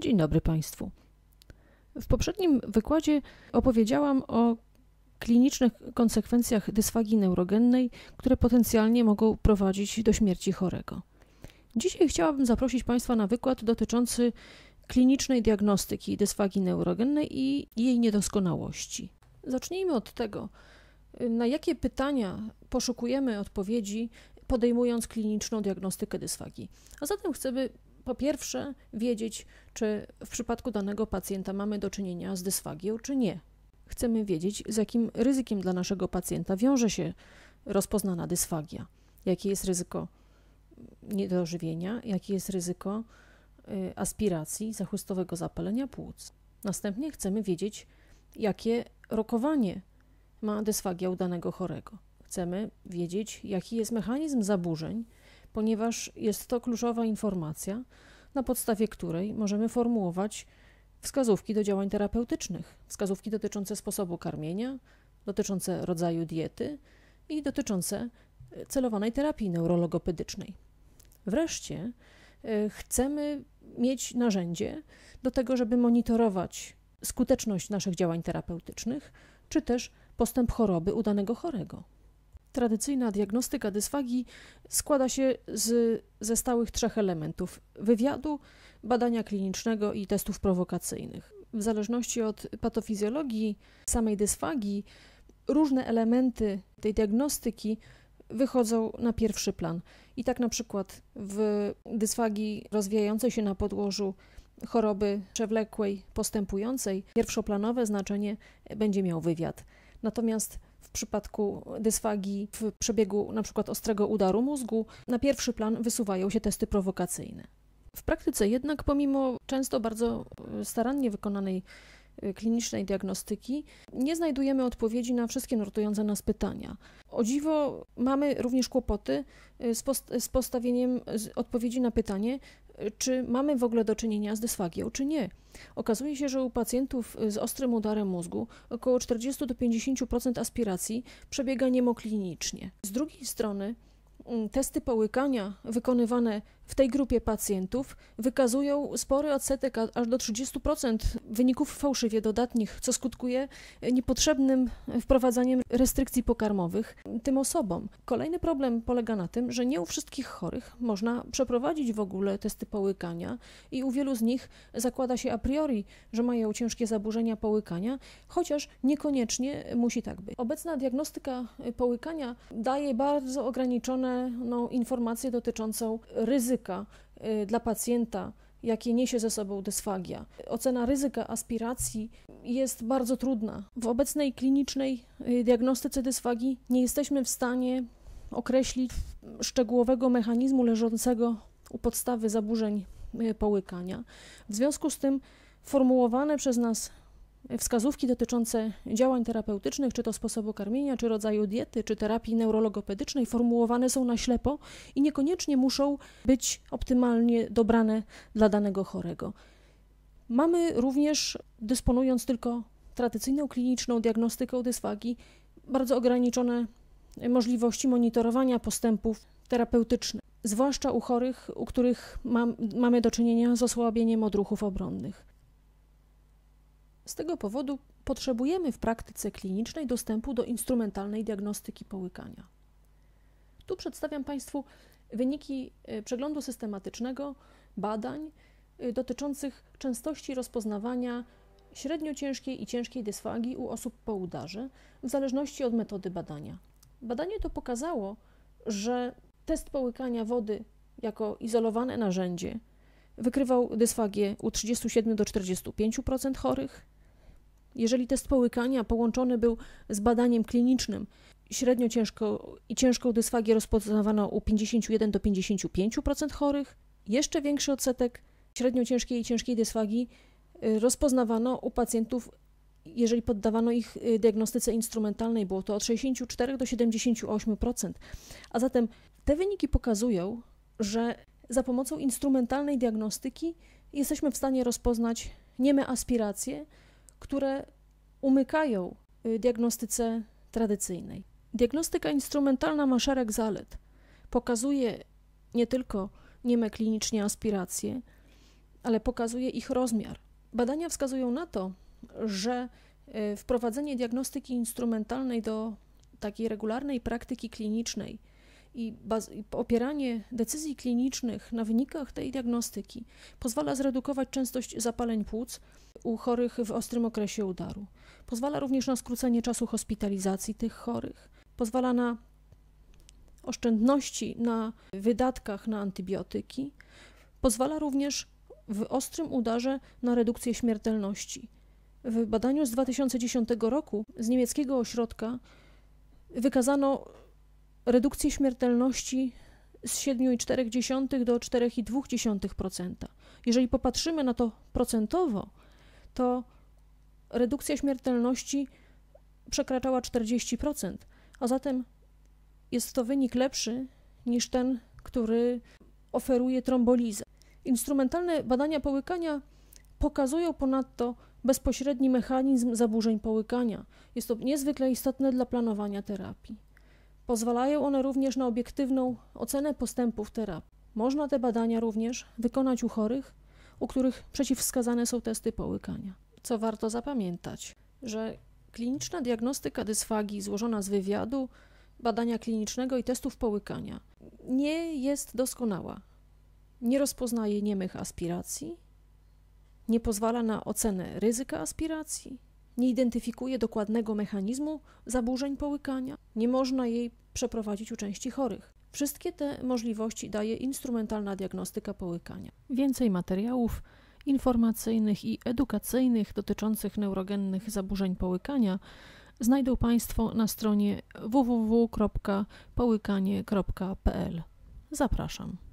Dzień dobry Państwu. W poprzednim wykładzie opowiedziałam o klinicznych konsekwencjach dysfagii neurogennej, które potencjalnie mogą prowadzić do śmierci chorego. Dzisiaj chciałabym zaprosić Państwa na wykład dotyczący klinicznej diagnostyki dysfagii neurogennej i jej niedoskonałości. Zacznijmy od tego, na jakie pytania poszukujemy odpowiedzi, podejmując kliniczną diagnostykę dysfagii. A zatem chcemy po pierwsze wiedzieć, czy w przypadku danego pacjenta mamy do czynienia z dysfagią, czy nie. Chcemy wiedzieć, z jakim ryzykiem dla naszego pacjenta wiąże się rozpoznana dysfagia. Jakie jest ryzyko niedożywienia, jakie jest ryzyko y, aspiracji, zachłystowego zapalenia płuc. Następnie chcemy wiedzieć, jakie rokowanie ma dysfagia u danego chorego. Chcemy wiedzieć, jaki jest mechanizm zaburzeń, ponieważ jest to kluczowa informacja, na podstawie której możemy formułować wskazówki do działań terapeutycznych, wskazówki dotyczące sposobu karmienia, dotyczące rodzaju diety i dotyczące e, celowanej terapii neurologopedycznej. Wreszcie e, chcemy mieć narzędzie do tego, żeby monitorować skuteczność naszych działań terapeutycznych, czy też postęp choroby u danego chorego. Tradycyjna diagnostyka dysfagii składa się z, ze stałych trzech elementów: wywiadu, badania klinicznego i testów prowokacyjnych. W zależności od patofizjologii samej dysfagii, różne elementy tej diagnostyki wychodzą na pierwszy plan. I tak na przykład w dysfagii rozwijającej się na podłożu choroby przewlekłej, postępującej, pierwszoplanowe znaczenie będzie miał wywiad. Natomiast w przypadku dysfagii w przebiegu np. ostrego udaru mózgu na pierwszy plan wysuwają się testy prowokacyjne. W praktyce jednak, pomimo często bardzo e, starannie wykonanej e, klinicznej diagnostyki, nie znajdujemy odpowiedzi na wszystkie nurtujące nas pytania. O dziwo, mamy również kłopoty e, z, post z postawieniem odpowiedzi na pytanie, czy mamy w ogóle do czynienia z dysfagią, czy nie. Okazuje się, że u pacjentów z ostrym udarem mózgu około 40 do 50% aspiracji przebiega niemoklinicznie. Z drugiej strony, mm, testy połykania wykonywane w tej grupie pacjentów wykazują spory odsetek, aż do 30% wyników fałszywie dodatnich, co skutkuje niepotrzebnym wprowadzaniem restrykcji pokarmowych tym osobom. Kolejny problem polega na tym, że nie u wszystkich chorych można przeprowadzić w ogóle testy połykania i u wielu z nich zakłada się a priori, że mają ciężkie zaburzenia połykania, chociaż niekoniecznie musi tak być. Obecna diagnostyka połykania daje bardzo ograniczone no, informacje dotyczącą ryzyka ryzyka y, dla pacjenta, jakie niesie ze sobą dysfagia. Ocena ryzyka aspiracji jest bardzo trudna. W obecnej klinicznej y, diagnostyce dysfagii nie jesteśmy w stanie określić szczegółowego mechanizmu leżącego u podstawy zaburzeń y, połykania. W związku z tym formułowane przez nas wskazówki dotyczące działań terapeutycznych, czy to sposobu karmienia, czy rodzaju diety, czy terapii neurologopedycznej, formułowane są na ślepo i niekoniecznie muszą być optymalnie dobrane dla danego chorego. Mamy również, dysponując tylko tradycyjną kliniczną diagnostyką dysfagii, bardzo ograniczone możliwości monitorowania postępów terapeutycznych, zwłaszcza u chorych, u których mam, mamy do czynienia z osłabieniem odruchów obronnych. Z tego powodu potrzebujemy w praktyce klinicznej dostępu do instrumentalnej diagnostyki połykania. Tu przedstawiam Państwu wyniki e, przeglądu systematycznego badań e, dotyczących częstości rozpoznawania średnio ciężkiej i ciężkiej dysfagii u osób po udarze, w zależności od metody badania. Badanie to pokazało, że test połykania wody jako izolowane narzędzie wykrywał dysfagię u 37 do 45% chorych, jeżeli test połykania połączony był z badaniem klinicznym, średnio ciężko i ciężką dysfagię rozpoznawano u 51 do 55% chorych, jeszcze większy odsetek średnio ciężkiej i ciężkiej dysfagii y, rozpoznawano u pacjentów, jeżeli poddawano ich y, diagnostyce instrumentalnej, było to od 64 do 78%. A zatem te wyniki pokazują, że za pomocą instrumentalnej diagnostyki jesteśmy w stanie rozpoznać nieme aspiracje, które umykają y, diagnostyce tradycyjnej. Diagnostyka instrumentalna ma szereg zalet. Pokazuje nie tylko nieme klinicznie aspiracje, ale pokazuje ich rozmiar. Badania wskazują na to, że e, wprowadzenie diagnostyki instrumentalnej do takiej regularnej praktyki klinicznej i, i opieranie decyzji klinicznych na wynikach tej diagnostyki pozwala zredukować częstość zapaleń płuc u chorych w ostrym okresie udaru. Pozwala również na skrócenie czasu hospitalizacji tych chorych. Pozwala na oszczędności na wydatkach na antybiotyki. Pozwala również w ostrym udarze na redukcję śmiertelności. W badaniu z 2010 roku z niemieckiego ośrodka wykazano redukcję śmiertelności z 7,4 do 4,2%. Jeżeli popatrzymy na to procentowo, to redukcja śmiertelności przekraczała 40%, a zatem jest to wynik lepszy niż ten, który oferuje trombolizę. Instrumentalne badania połykania pokazują ponadto bezpośredni mechanizm zaburzeń połykania. Jest to niezwykle istotne dla planowania terapii. Pozwalają one również na obiektywną ocenę postępów terapii. Można te badania również wykonać u chorych, u których przeciwwskazane są testy połykania. Co warto zapamiętać, że kliniczna diagnostyka dysfagii złożona z wywiadu, badania klinicznego i testów połykania nie jest doskonała. Nie rozpoznaje niemych aspiracji, nie pozwala na ocenę ryzyka aspiracji, nie identyfikuje dokładnego mechanizmu zaburzeń połykania, nie można jej przeprowadzić u części chorych. Wszystkie te możliwości daje instrumentalna diagnostyka połykania. Więcej materiałów informacyjnych i edukacyjnych dotyczących neurogennych zaburzeń połykania znajdą Państwo na stronie www.połykanie.pl. Zapraszam.